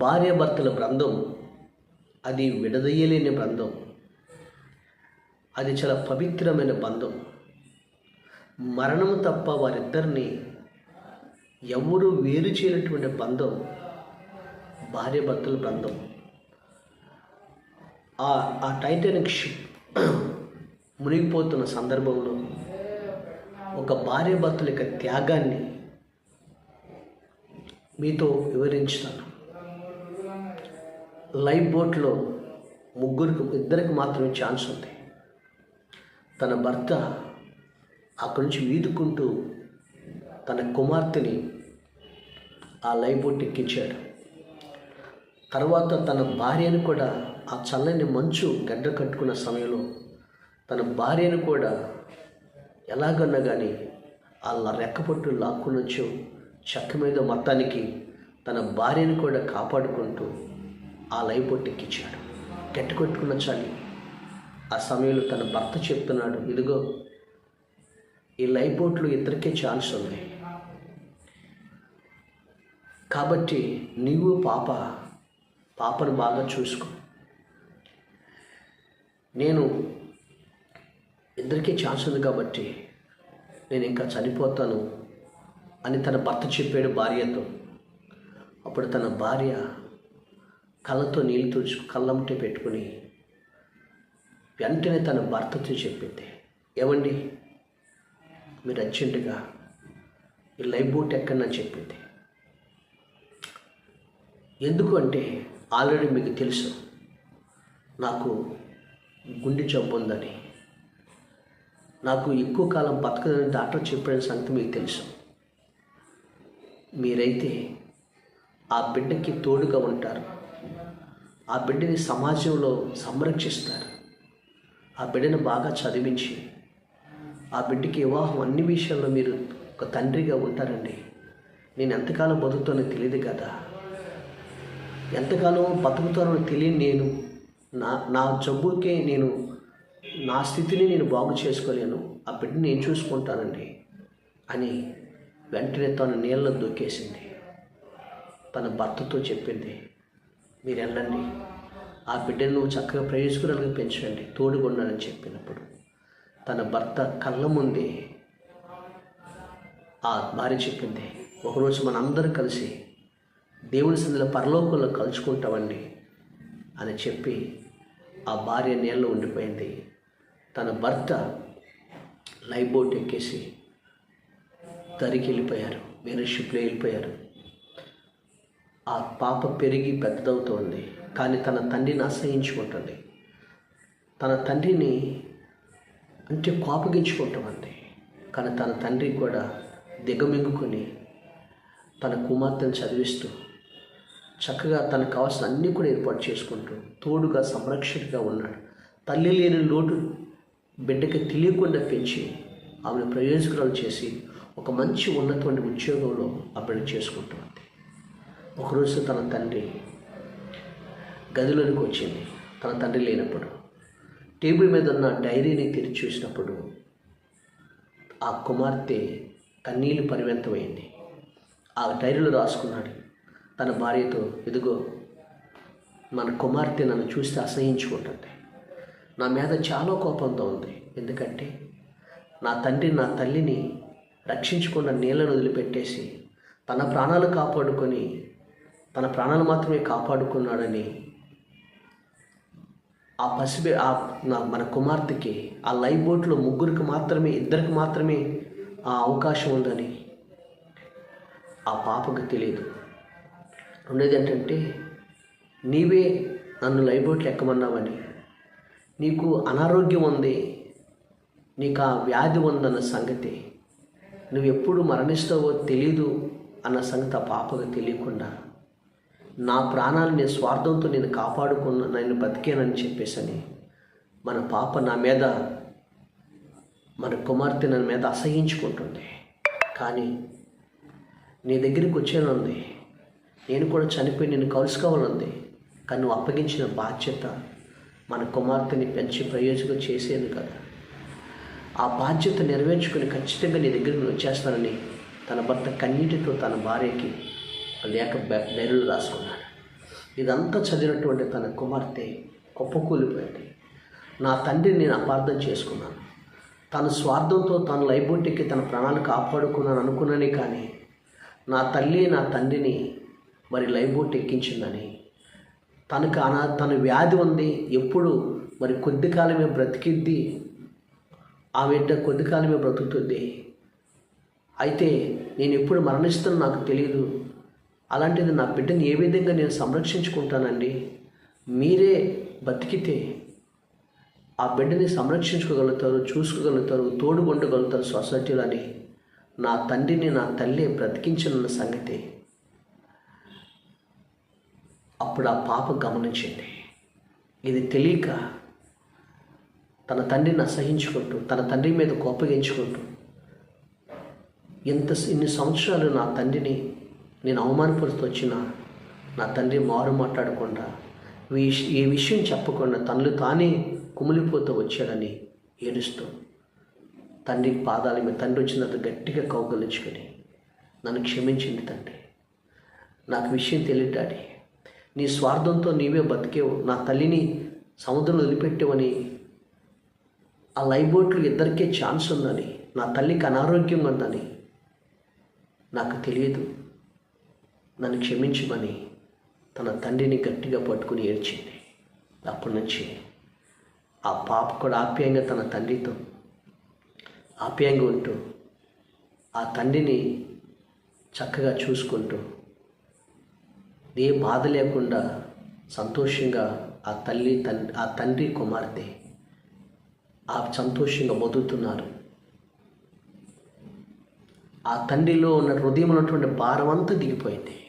భార్యాభర్తల బంధం అది విడదీయలేని బంధం అది చాలా పవిత్రమైన బంధం. మరణం తప్ప వారిద్దరిని ఎవరు వేరు చేయనటువంటి బంధం భార్యాభర్తల బంధం ఆ ఆ టైటానిక్ షిప్ మునిగిపోతున్న సందర్భంలో ఒక భార్యాభర్తల యొక్క త్యాగాన్ని మీతో వివరించుతాను. లైఫ్ బోట్లో ముగ్గురికి ఇద్దరికి మాత్రమే ఛాన్స్ ఉంది. తన భర్త అక్కడి నుంచి వీదుకుంటూ తన కుమార్తెని ఆ లైఫ్ బోట్ ఎక్కించాడు. తర్వాత తన భార్యను కూడా ఆ చల్లని మంచు గడ్డ కట్టుకున్న సమయంలో తన భార్యను కూడా ఎలాగన్నా కానీ వాళ్ళ రెక్కపట్టు లాక్కునొచ్చు చెక్క మీద మొత్తానికి తన భార్యను కూడా కాపాడుకుంటూ ఆ లైఫ్ బోట్ ఎక్కించాడు. గట్టి కొట్టుకున్న చలి. ఆ సమయంలో తన భర్త చెప్తున్నాడు ఇదిగో ఈ లైఫ్ బోట్లో ఇద్దరికే ఛాన్స్ ఉంది. కాబట్టి నీవు పాప పాపను బాగా చూసుకో. నేను ఇద్దరికీ ఛాన్స్ ఉంది కాబట్టి నేను ఇంకా చనిపోతాను అని తన భర్త చెప్పాడు భార్యతో. అప్పుడు తన భార్య కళ్ళతో నీళ్ళు తుడుచు కళ్ళమ్మటే పెట్టుకుని వెంటనే తన భర్తతో చెప్పింది ఏమండి మీరు అర్జెంటుగా ఈ లైఫ్ బోట్ ఎక్కడని చెప్పింది. ఎందుకు అంటే ఆల్రెడీ మీకు తెలుసు నాకు గుండె జబ్బు ఉందని. నాకు ఎక్కువ కాలం బతకదని డాక్టర్ చెప్పిన సంగతి మీకు తెలుసు. మీరైతే ఆ బిడ్డకి తోడుగా ఉంటారు. ఆ బిడ్డని సమాజంలో సంరక్షిస్తారు. ఆ బిడ్డను బాగా చదివించి ఆ బిడ్డకి వివాహం అన్ని విషయాల్లో మీరు ఒక తండ్రిగా ఉంటారండి. నేను ఎంతకాలం బతుకుతానో తెలియదు కదా. ఎంతకాలం బతుకుతానో తెలియని నేను నా నా జబ్బుకే నేను నా స్థితిని నేను బాగు చేసుకోలేను. ఆ బిడ్డని నేను చూసుకుంటానండి అని వెంటనే తన నీళ్ళలో దూకేసింది. తన భర్తతో చెప్పింది. మీరు వెళ్ళండి ఆ బిడ్డను నువ్వు చక్కగా ప్రయోజకురాలుగా పెంచండి. తోడుగొన్నానని చెప్పినప్పుడు. తన భర్త కళ్ళ ముందే ఆ భార్య చెప్పింది. ఒకరోజు మనందరం కలిసి దేవుని సందులో పరలోకంలో కలుసుకుంటామండి అని చెప్పి ఆ భార్య నీళ్ళలో ఉండిపోయింది. తన భర్త లైఫ్ బోట్ ఎక్కేసి తరికి వెళ్ళిపోయారు. వేరే షిప్లో వెళ్ళిపోయారు. ఆ పాప పెరిగి పెద్దదవుతోంది. కానీ తన తండ్రిని అసహించుకుంటుంది తన తండ్రిని అంటే కోపగించుకుంటామండి కానీ తన తండ్రి కూడా దిగమింగుకొని తన కుమార్తెను చదివిస్తూ చక్కగా తనకు కావాల్సిన అన్నీ కూడా ఏర్పాటు చేసుకుంటూ తోడుగా సంరక్షకుడిగా ఉన్నాడు. తల్లి లేని లోటు బిడ్డకి తెలియకుండా పెంచి ఆమెను ప్రయోజకురాలు చేసి ఒక మంచి ఉన్నటువంటి ఉద్యోగంలో అభివృద్ధి చేసుకుంటాం ఒకరోజు తన తండ్రి గదిలోనికి వచ్చింది. తన తండ్రి లేనప్పుడు. టేబుల్ మీద ఉన్న డైరీని తెరిచి చూసినప్పుడు ఆ కుమార్తె కన్నీళ్ళు పరిమితమైంది. ఆ డైరీలో రాసుకున్నాడు తన భార్యతో ఎదుగో మన కుమార్తె నన్ను చూస్తే అసహించుకుంటుంది నా మీద చాలా కోపంతో ఉంది. ఎందుకంటే నా తండ్రి నా తల్లిని రక్షించకుండా నీళ్ళను వదిలిపెట్టేసి తన ప్రాణాలు కాపాడుకొని తన ప్రాణాలు మాత్రమే కాపాడుకున్నాడని ఆ పసిబి ఆ నా- మన కుమార్తెకి ఆ లైఫ్ బోట్లో ముగ్గురికి మాత్రమే ఇద్దరికి మాత్రమే ఆ అవకాశం ఉందని ఆ పాపకు తెలియదు. రెండోది ఏంటంటే నీవే నన్ను లైఫ్ బోట్లు ఎక్కమన్నావని. నీకు అనారోగ్యం ఉంది నీకు ఆ వ్యాధి ఉందన్న సంగతి నువ్వు ఎప్పుడు మరణిస్తావో తెలీదు అన్న సంగతి ఆ పాపకు తెలియకుండా నా ప్రాణాలు స్వార్థంతో నేను కాపాడుకున్న నేను బతికానని చెప్పేసని మన పాప నా మీద మన కుమార్తె నా మీద అసహించుకుంటుంది కానీ నీ దగ్గరికి వచ్చానుంది నేను కూడా చనిపోయి నేను కలుసుకోవాలంది కానీ నువ్వు అప్పగించిన బాధ్యత మన కుమార్తెని పెంచి ప్రయోజకం చేసేది కదా. ఆ బాధ్యత నెరవేర్చుకుని ఖచ్చితంగా నీ దగ్గరికి వచ్చేస్తానని తన భర్త కన్నీటితో తన భార్యకి లేక ధైర్యం రాసుకున్నాడు. ఇదంతా చదివినటువంటి తన కుమార్తె కుప్పకూలిపోయింది నా తండ్రిని నేను అపార్థం చేసుకున్నాను. తన స్వార్థంతో తన లైబొంటికి తన ప్రాణాలు కాపాడుకున్నాను అనుకున్నానే కానీ నా తల్లి నా తండ్రిని మరి లైబోట్ ఎక్కించిందని తనకు అనా తన వ్యాధి ఉంది ఎప్పుడు మరి కొద్ది కాలమే బ్రతికిద్ది ఆ బిడ్డ కొద్ది కాలమే బ్రతుకుతుంది. అయితే నేను ఎప్పుడు మరణిస్తానో నాకు తెలియదు అలాంటిది నా బిడ్డని ఏ విధంగా నేను సంరక్షించుకుంటానండి? మీరే బతికితే ఆ బిడ్డని సంరక్షించుకోగలుగుతారు చూసుకోగలుగుతారు తోడుకొండగలుగుతారు సొసైటీలో అని నా తండ్రిని నా తల్లి బ్రతికించనున్న సంగతి. అప్పుడు ఆ పాప గమనించింది. ఇది తెలియక తన తండ్రిని అసహించుకుంటూ తన తండ్రి మీద కోపగించుకుంటూ ఎంత ఇన్ని సంవత్సరాలు నా తండ్రిని నేను అవమానపరుస్తూ వచ్చిన నా తండ్రి మారు మాట్లాడకుండా ఈ- ఏ విషయం చెప్పకుండా తనలు తానే కుమిలిపోతూ వచ్చాడని ఏడుస్తూ తండ్రి పాదాల మీద తండ్రి వచ్చినంత గట్టిగా కౌగలించుకొని నన్ను క్షమించింది తండ్రి. నాకు విషయం తెలియదు డాడీ. నీ స్వార్థంతో నీవే బతికేవు. నా తల్లిని సముద్రంలో వదిలిపెట్టేవని ఆ లైబోట్లు ఇద్దరికే ఛాన్స్ ఉందని నా తల్లికి అనారోగ్యం ఉందని నాకు తెలియదు. నన్ను క్షమించమని తన తండ్రిని గట్టిగా పట్టుకుని ఏడ్చింది. అప్పటి నుంచి ఆ పాప కూడా ఆప్యాయంగా తన తండ్రితో ఆప్యాయంగా ఉంటూ ఆ తండ్రిని చక్కగా చూసుకుంటూ ఏ బాధ లేకుండా సంతోషంగా ఆ తల్లి తన్ ఆ తండ్రి కుమార్తె ఆ సంతోషంగా బతుకుతున్నారు. ఆ తండ్రిలో ఉన్న హృదయం ఉన్నటువంటి భారం అంతా దిగిపోయింది.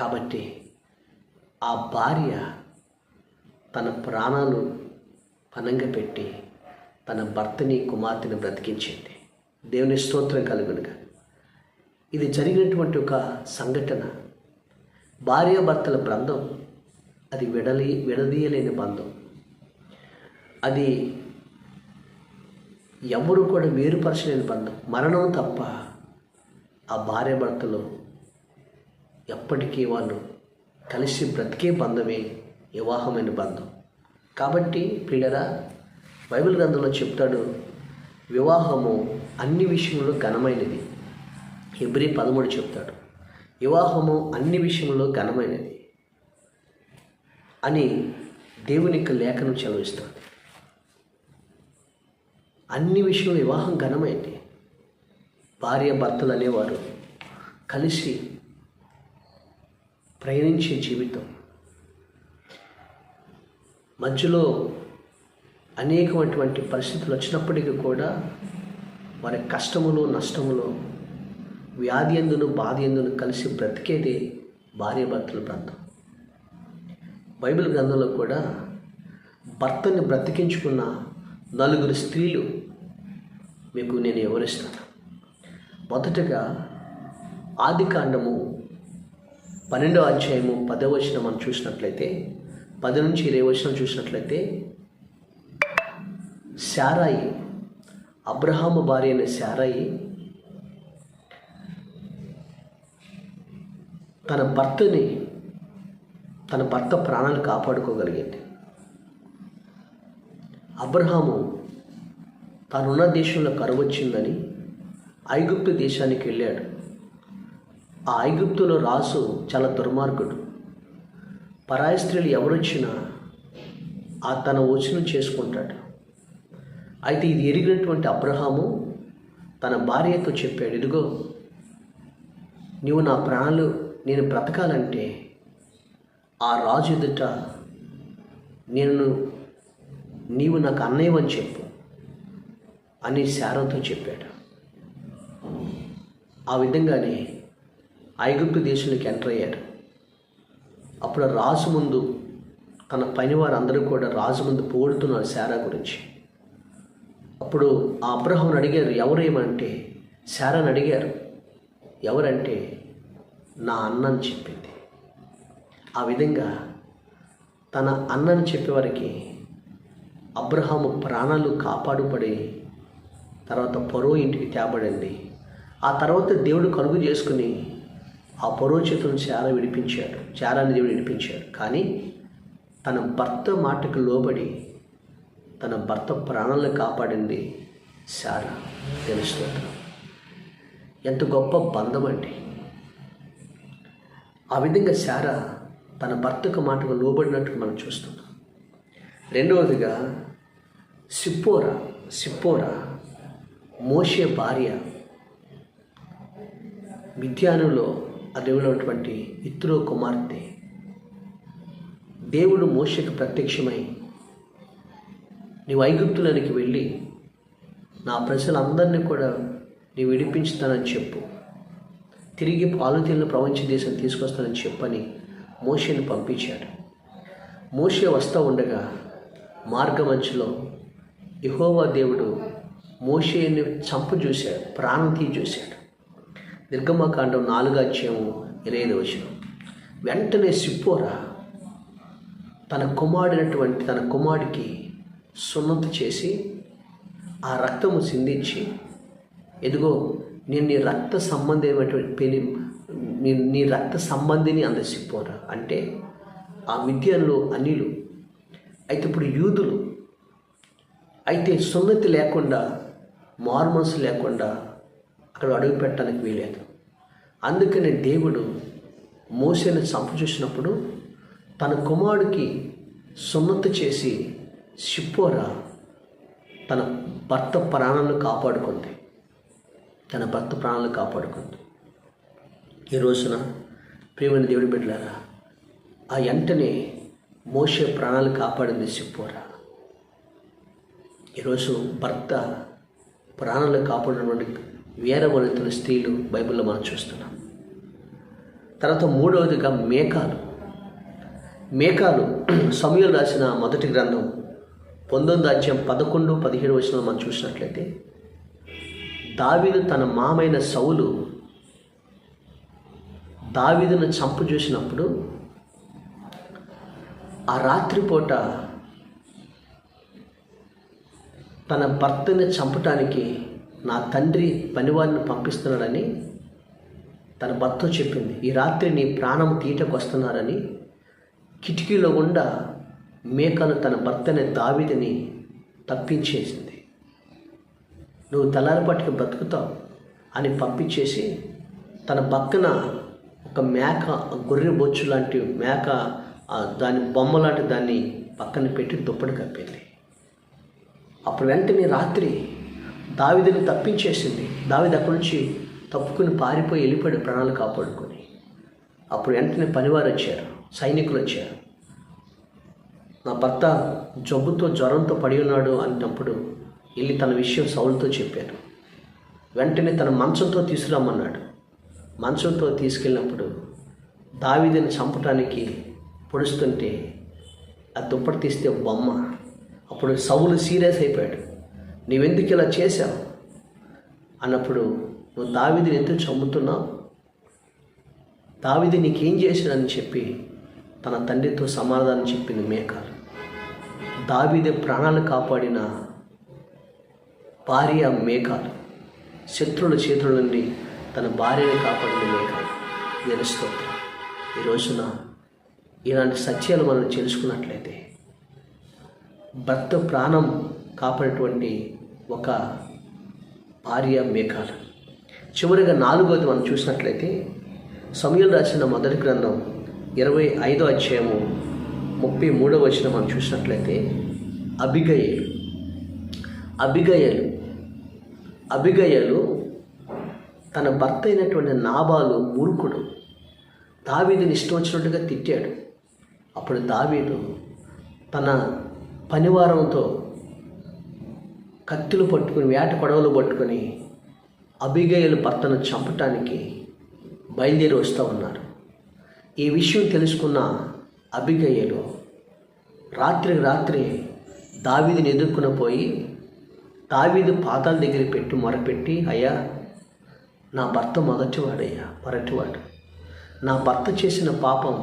కాబట్టి ఆ భార్య తన ప్రాణాలు పనంగా పెట్టి తన భర్తని కుమార్తెని బ్రతికించింది. దేవుని స్తోత్రం కలుగునుగా. ఇది జరిగినటువంటి ఒక సంఘటన. భార్యాభర్తల బంధం. అది విడలి విడదీయలేని బంధం. అది ఎవరు కూడా వేరుపరచలేని బంధం. మరణం తప్ప ఆ భార్యాభర్తలు ఎప్పటికీ వాళ్ళు కలిసి బ్రతికే బంధమే వివాహమైన బంధం. కాబట్టి ప్రియులరా బైబిల్ గ్రంథంలో చెప్తాడు వివాహము అన్ని విషయంలో ఘనమైనది. ఎబ్రి పదమూడు చెప్తాడు వివాహము అన్ని విషయంలో ఘనమైనది అని దేవుని యొక్క లేఖనం చదివిస్తుంది అన్ని విషయంలో వివాహం ఘనమైంది భార్య భర్తలు అనేవారు కలిసి ప్రయాణించే జీవితం. మధ్యలో అనేకమైనటువంటి పరిస్థితులు వచ్చినప్పటికీ కూడా వారి కష్టములు నష్టములు వ్యాధి ఎందును బాధ ఎందును కలిసి బ్రతికేదే భార్య భర్తల బంధం బైబిల్ గ్రంథంలో కూడా భర్తని బ్రతికించుకున్న నలుగురు స్త్రీలు మీకు నేను వివరిస్తాను. మొదటగా ఆది కాండము పన్నెండో అధ్యాయము పదో వచనం మనం చూసినట్లయితే పది నుంచి ఇరవై వచనం చూసినట్లయితే శారాయి అబ్రహాము భార్య అయిన శారాయి తన భర్తని తన భర్త ప్రాణాలు కాపాడుకోగలిగింది. అబ్రహాము తానున్న దేశంలో కరువు వచ్చిందని ఐగుప్తు దేశానికి వెళ్ళాడు. ఆ ఐగుప్తులో రాసు చాలా దుర్మార్గుడు. పరాయి స్త్రీలు ఎవరొచ్చినా ఆ తన వచనం చేసుకుంటాడు. అయితే ఇది ఎరిగినటువంటి అబ్రహాము తన భార్యతో చెప్పాడు ఇదిగో నీవు నా ప్రాణాలు నేను బ్రతకాలంటే ఆ రాజు ఎదుట నేను నీవు నాకు అన్నయ్యవని చెప్పు అని శారంతో చెప్పాడు. ఆ విధంగానే ఐగుప్తు దేశంలోకి ఎంటర్ అయ్యాడు అప్పుడు రాజు ముందు తన పని వారందరూ కూడా రాజు ముందు పోడుతున్నారు శారా గురించి. అప్పుడు ఆ అబ్రహం అడిగారు ఎవరేమంటే? శారాని అడిగారు ఎవరంటే నా అన్నని చెప్పింది. ఆ విధంగా తన అన్నని చెప్పేవారికి అబ్రహాము ప్రాణాలు కాపాడుపడి తర్వాత పొరవ ఇంటికి తేబడింది ఆ తర్వాత దేవుడు కలుగు చేసుకుని ఆ పరోచితను చాలా విడిపించాడు చారాన్ని దేవుడు విడిపించాడు. కానీ తన భర్త మాటకు లోబడి తన భర్త ప్రాణాలను కాపాడింది శారా తెలుస్తుంది. ఎంత గొప్ప బంధం అండి. ఆ విధంగా శారా తన భర్తకు మాటకు లోబడినట్టు మనం చూస్తున్నాం. రెండవదిగా సిప్పోరా సిప్పోరా మోషే భార్య మిథ్యానులో అడవిలోటువంటి ఇత్రో కుమార్తె. దేవుడు మోషకు ప్రత్యక్షమై నీవు ఐగుప్తులనికి వెళ్ళి నా ప్రజలందరినీ కూడా నీవు విడిపించుతానని చెప్పు. తిరిగి పాలుతీలను ప్రపంచ దేశం తీసుకొస్తానని చెప్పని మోషేని పంపించాడు. మోషే వస్తూ ఉండగా మార్గమంచులో యహోవా దేవుడు మోషేని చంపు చూశాడు ప్రాణం తీ చూశాడు నిర్గమకాండం నాలుగు అధ్యాయం ఇరవై ఐదు వచ్చిన వెంటనే సిప్పోరా తన కుమారుడినటువంటి తన కుమారుడికి సున్నతి చేసి ఆ రక్తము సిందించి ఎదుగో నేను నీ రక్త సంబంధమైనటువంటి పెళ్ళి నీ నీ రక్త సంబంధిని అందసిపోరా అంటే ఆ మిథ్యలో అనిలు అయితే ఇప్పుడు యూదులు అయితే సున్నతి లేకుండా మార్మన్స్ లేకుండా అక్కడ అడుగు పెట్టడానికి వీలేదు. అందుకనే దేవుడు మోసేని చంపు చూసినప్పుడు తన కుమారుడికి సున్నతి చేసి షిప్పోరా తన భర్త ప్రాణాలను కాపాడుకుంది. తన భర్త ప్రాణాలను కాపాడుకుంది. ఈ రోజున ప్రియమైన దేవుడి బిడ్డలారా ఆ వెంటనే మోసే ప్రాణాలు కాపాడింది సిప్పోరా. ఈరోజు భర్త ప్రాణాలు కాపాడినటువంటి వీరవనితుల స్త్రీలు బైబిల్లో మనం చూస్తున్నాం. తర్వాత మూడవదిగా మేకాలు. మేకాలు సమయంలో రాసిన మొదటి గ్రంథం పంతొమ్మిది అధ్యాయం పదకొండు పదిహేడు వచ్చిన మనం చూసినట్లయితే దావీదు తన మామైన సౌలు దావీదును చంపు చూసినప్పుడు ఆ రాత్రిపూట తన భర్తని చంపటానికి నా తండ్రి పనివారిని పంపిస్తున్నాడని తన భర్త చెప్పింది. ఈ రాత్రి నీ ప్రాణం తీటకు వస్తున్నారని కిటికీలో గుండా మేకను తన భర్తనే దావిదని తప్పించేసింది. నువ్వు తెల్లారిపాటికి బ్రతుకుతావు అని పంపించేసి తన పక్కన ఒక మేక గొర్రె బొచ్చు లాంటి మేక దాని బొమ్మ లాంటి దాన్ని పక్కన పెట్టి దుప్పటి కప్పింది. అప్పుడు వెంటనే రాత్రి దావిదిని తప్పించేసింది. దావిది అక్కడి నుంచి తప్పుకుని పారిపోయి వెళ్ళిపోయాడు ప్రాణాలు కాపాడుకొని. అప్పుడు వెంటనే పనివారు వచ్చారు సైనికులు వచ్చారు. నా భర్త జబ్బుతో జ్వరంతో పడి ఉన్నాడు అన్నప్పుడు వెళ్ళి తన విషయం సౌలుతో చెప్పారు వెంటనే తన మంచంతో తీసుకురమ్మన్నాడు. మంచంతో తీసుకెళ్ళినప్పుడు దావిదిని చంపటానికి పొడుస్తుంటే ఆ దుప్పటి తీస్తే బొమ్మ. అప్పుడు సౌలు సీరియస్ అయిపోయాడు. నీవెందుకు ఇలా చేశావు? అన్నప్పుడు నువ్వు దావిదిని ఎందుకు చంపుతున్నావు? దావిది నీకేం చేశాడని చెప్పి తన తండ్రితో సమాధానం చెప్పింది మేకాలు. దావిది ప్రాణాలు కాపాడిన భార్య మేకాలు. శత్రువుల చేతుల నుండి తన భార్యను కాపాడిన మేకాలు. నేను స్తోత్రం. ఈ రోజున ఇలాంటి సత్యాలు మనం తెలుసుకున్నట్లయితే భర్త ప్రాణం కాపాడేటువంటి ఒక భార్య మేఘాలు. చివరిగా నాలుగోది మనం చూసినట్లయితే సమయంలో రాసిన మొదటి గ్రంథం ఇరవై ఐదో అధ్యాయము ముప్పై మూడో వచ్చిన మనం చూసినట్లయితే అభిగయలు అభిగయలు అభిగయలు తన భర్త అయినటువంటి నాబాలు మూర్ఖుడు. దావీదుని ఇష్టం వచ్చినట్టుగా తిట్టాడు. అప్పుడు దావీదు తన పనివారంతో కత్తులు పట్టుకుని వేట కొడవలు పట్టుకొని అభిగయలు భర్తను చంపటానికి బయలుదేరి వస్తూ ఉన్నారు. ఈ విషయం తెలుసుకున్న అభిగయలు రాత్రికి రాత్రి దావీదిని ఎదుర్కొన పోయి దావీదు పాదాల దగ్గర పెట్టి మొరపెట్టి అయ్యా నా భర్త మొదటివాడయ్యా మొరటివాడు. నా భర్త చేసిన పాపం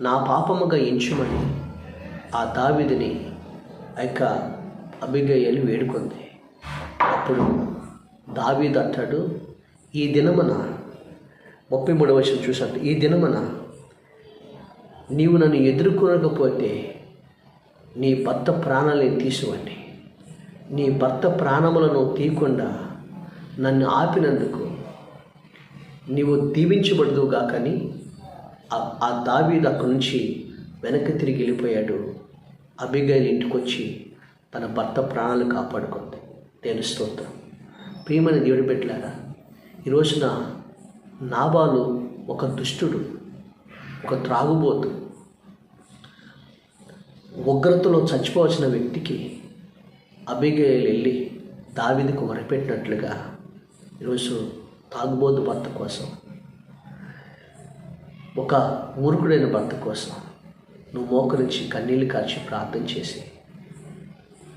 నా పాపముగా ఎంచుమని ఆ దావిదిని యొక్క అభిగయలు వేడుకుంది. అప్పుడు దావీద్ అంటాడు ఈ దినమన ముప్పై మూడవ వర్షం చూసాడు ఈ దినమన నీవు నన్ను ఎదుర్కొనకపోతే నీ భర్త ప్రాణాలను తీసివండి నీ భర్త ప్రాణములను తీయకుండా నన్ను ఆపినందుకు నీవు దీవించబడదుగా కానీ ఆ- దావీద్ అక్కడి నుంచి వెనక్కి తిరిగి వెళ్ళిపోయాడు. అబిగైల్ ఇంటికొచ్చి తన భర్త ప్రాణాలు కాపాడుకుంది. నేను స్తోత్రం. ప్రియమైన దేవుడి పెట్టారా ఈ రోజున నాబాలు ఒక దుష్టుడు ఒక త్రాగుబోతు ఉగ్రతలో చచ్చిపోవచ్చిన వ్యక్తికి అబిగైల్ వెళ్ళి దావిదికి వరిపెట్టినట్లుగా ఈరోజు తాగుబోతు భర్త కోసం ఒక మూర్ఖుడైన భర్త కోసం నువ్వు మోకరించి కన్నీళ్ళు కార్చి ప్రార్థన చేసి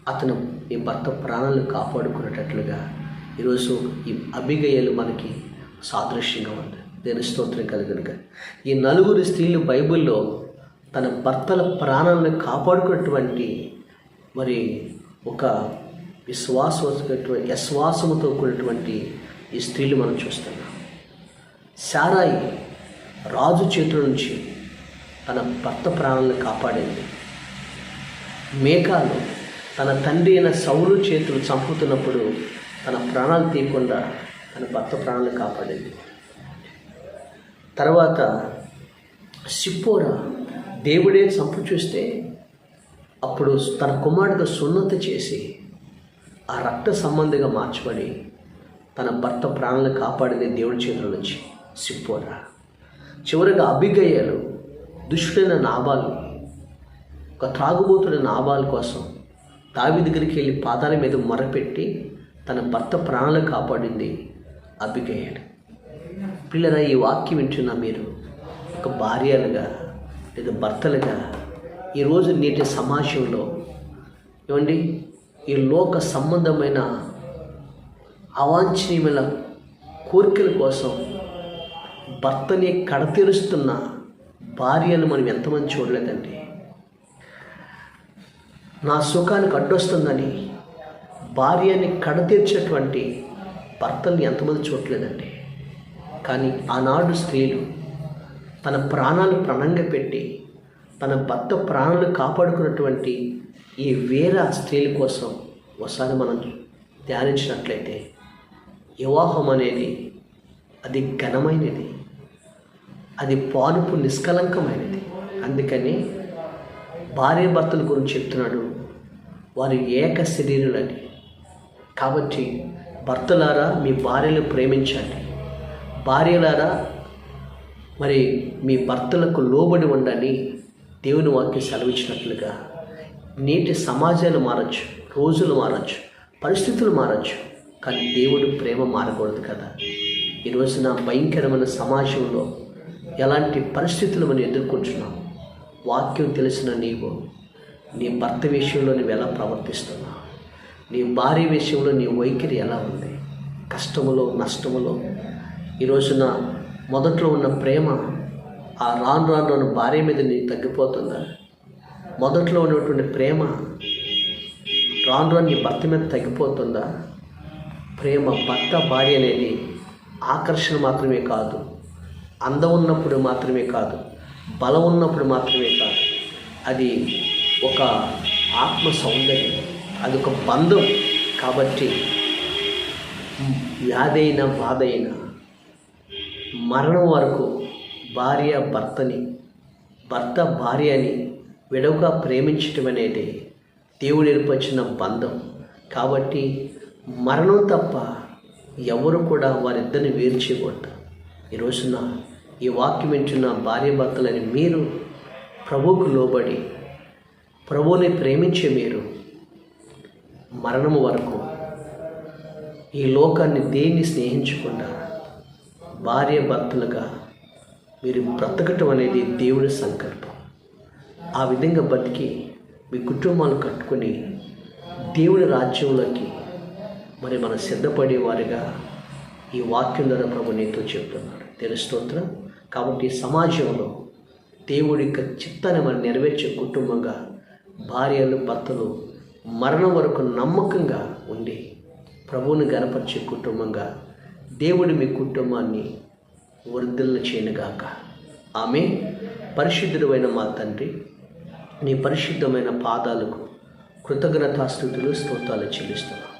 అతను ఈ భర్త ప్రాణాలను కాపాడుకునేటట్లుగా ఈరోజు ఈ అభిగయలు మనకి సాదృశ్యంగా ఉంది. దేని స్తోత్రం కలిగినగా. ఈ నలుగురు స్త్రీలు బైబిల్లో తన భర్తల ప్రాణాలను కాపాడుకున్నటువంటి మరి ఒక విశ్వాస విశ్వాసముతో కూడినటువంటి ఈ స్త్రీలు మనం చూస్తున్నాం. శారాయి రాజు చేతుల నుంచి తన భర్త ప్రాణాలను కాపాడింది. మేఘాలు తన తండ్రి అయిన సౌలు చేతులు చంపుతున్నప్పుడు తన ప్రాణాలు తీయకుండా తన భర్త ప్రాణాలు కాపాడింది. తర్వాత సిప్పోరా దేవుడే చంపు చూస్తే అప్పుడు తన కుమారుడితో సున్నత చేసి ఆ రక్త సంబంధిగా మార్చబడి తన భర్త ప్రాణాలను కాపాడింది దేవుడి చేతుల నుంచి సిప్పోరా. చివరిగా అభిగయ్యాలు దుష్టుడైన నాభాలు ఒక త్రాగుబోతుడైన నాభాల కోసం దావి దగ్గరికి వెళ్ళి పాదాల మీద మొరపెట్టి తన భర్త ప్రాణాలు కాపాడింది అభిగయ్యాడు పిల్లరా ఈ వాక్యం వింటున్న మీరు ఒక భార్యలుగా లేదా భర్తలుగా ఈరోజు నేటి సమాజంలో ఏమండి? ఈ లోక సంబంధమైన అవాంఛనీయమైన కోరికల కోసం భర్తని కడతీరుస్తున్న భార్యను మనం ఎంతమంది చూడలేదండి? నా సుఖానికి అడ్డొస్తుందని భార్యని కడతీర్చేటువంటి భర్తల్ని ఎంతమంది చూడలేదండి కానీ ఆనాడు స్త్రీలు తన ప్రాణాలు ప్రణంగా పెట్టి తన భర్త ప్రాణాలు కాపాడుకున్నటువంటి ఈ వేర స్త్రీల కోసం ఒకసారి మనం ధ్యానించినట్లయితే వివాహం అనేది అది ఘనమైనది. అది పాలుపు నిష్కలంకమైనది. అందుకని భార్య భర్తల గురించి చెప్తున్నాడు. వారు ఏక శరీరులని. కాబట్టి భర్తలారా మీ భార్యలు ప్రేమించండి. భార్యలారా మరి మీ భర్తలకు లోబడి ఉండని దేవుని వాక్యం సెలవిచ్చినట్లుగా. నేటి సమాజాలు మారచ్చు రోజులు మారచ్చు పరిస్థితులు మారచ్చు కానీ దేవుడు ప్రేమ మారకూడదు కదా. ఈరోజు నా భయంకరమైన సమాజంలో ఎలాంటి పరిస్థితులు మనం ఎదుర్కొంటున్నాం? వాక్యం తెలిసిన నీవు నీ భర్త విషయంలో నువ్వు ఎలా ప్రవర్తిస్తున్నావు? నీ భార్య విషయంలో నీ వైఖరి ఎలా ఉంది? కష్టములో నష్టములో? ఈ రోజున మొదట్లో ఉన్న ప్రేమ ఆ రాను రాను రాను భార్య మీద నీ తగ్గిపోతుందా? మొదట్లో ఉన్నటువంటి ప్రేమ రాను రాను నీ భర్త మీద తగ్గిపోతుందా? ప్రేమ భర్త భార్య అనేది ఆకర్షణ మాత్రమే కాదు అందం ఉన్నప్పుడు మాత్రమే కాదు బలం ఉన్నప్పుడు మాత్రమే కాదు అది ఒక ఆత్మ సౌందర్యం అది ఒక బంధం. కాబట్టి వ్యాధైన బాధ మరణం వరకు భార్య భర్తని భర్త భార్యని విడవగా ప్రేమించటం అనేది దేవుడు ఏర్పరిచిన బంధం. కాబట్టి మరణం తప్ప ఎవరు కూడా వారిద్దరిని వేరు చేయకూడదు. ఈ రోజున ఈ వాక్యం వింటున్న భార్య భర్తలని మీరు ప్రభువుకు లోబడి ప్రభువుని ప్రేమించే మీరు మరణము వరకు ఈ లోకాన్ని దేన్ని స్నేహించకుండా భార్య భర్తలుగా మీరు బ్రతకటం అనేది దేవుడి సంకల్పం. ఆ విధంగా బతికి మీ కుటుంబాలు కట్టుకొని దేవుని రాజ్యంలోకి మరి మనం సిద్ధపడే వారిగా ఈ వాక్యం ద్వారా ప్రభు నీతో చెప్తున్నాడు. తెలుస్తోత్రం కాబట్టి సమాజంలో దేవుడి యొక్క చిత్తాన్ని మనం నెరవేర్చే కుటుంబంగా భార్యలు భర్తలు మరణం వరకు నమ్మకంగా ఉండి ప్రభువుని గనపరిచే కుటుంబంగా దేవుడు మీ కుటుంబాన్ని వృద్ధులను చేయనుగాక. ఆమె పరిశుద్ధుడైన మా తండ్రి నీ పరిశుద్ధమైన పాదాలకు కృతజ్ఞతాస్థుతులు స్తోత్రాలు చెల్లిస్తున్నాం.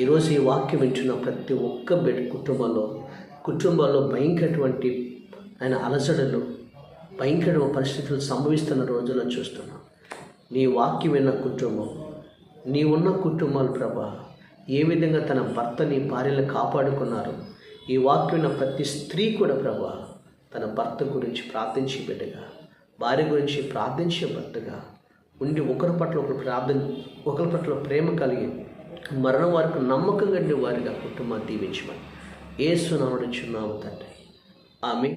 ఈరోజు ఈ వాక్యం వింటున్న ప్రతి ఒక్క బిడ్డ కుటుంబంలో కుటుంబాల్లో భయంకరటువంటి ఆయన అలసడలు భయంకర పరిస్థితులు సంభవిస్తున్న రోజుల్లో చూస్తున్నాం. నీ వాక్యం విన్న కుటుంబం నీ ఉన్న కుటుంబాలు ప్రభా ఏ విధంగా తన భర్తని భార్యలు కాపాడుకున్నారు ఈ వాక్యం విన్న ప్రతి స్త్రీ కూడా ప్రభా తన భర్త గురించి ప్రార్థించి బిడ్డగా భార్య గురించి ప్రార్థించే భర్తగా ఉండి ఒకరి పట్ల ఒకరు ప్రార్థన ఒకరి పట్ల ప్రేమ కలిగి మరణం వరకు నమ్మకం ఉండే వారిగా కుటుంబాన్ని దీవించమని. ఏ సునామడుచున్నాము తండ్రి. ఆమె